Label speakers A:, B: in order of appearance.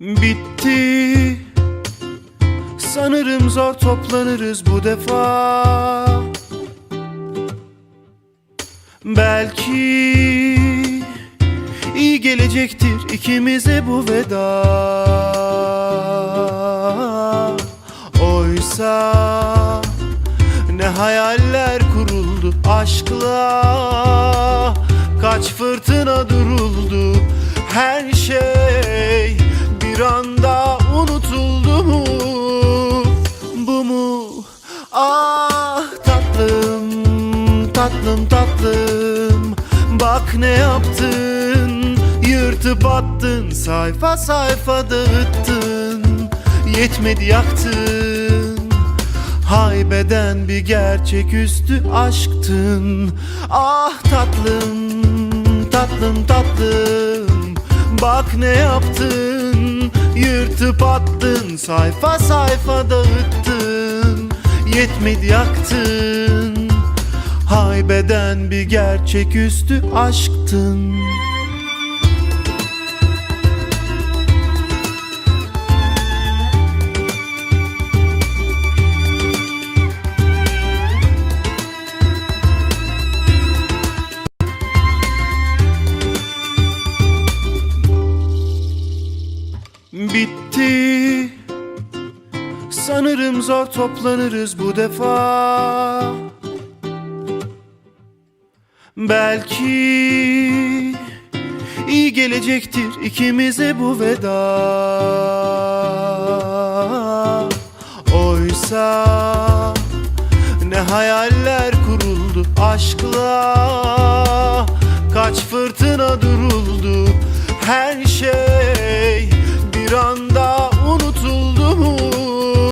A: Bitti. Sanırım zor toplanırız bu defa. Belki iyi gelecektir ikimize bu veda. Oysa ne hayaller kuruldu aşkla Kaç fırtına duruldu her şey bir anda unutuldu mu? Bu mu? Ah tatlım, tatlım tatlım. Bak ne yaptın, yırtıp attın Sayfa sayfa dağıttın, yetmedi yaktın. Haybeden bir gerçeküstü aşktın. Ah tatlım, tatlım tatlım. Bak ne yaptın Yırtıp attın Sayfa sayfa dağıttın Yetmedi yaktın. Haybeden bir gerçeküstü aşktın Bitti. Sanırım zor toplanırız bu defa. Belki iyi gelecektir ikimize bu veda. Oysa ne hayaller kuruldu aşkla. Kaç fırtına duruldu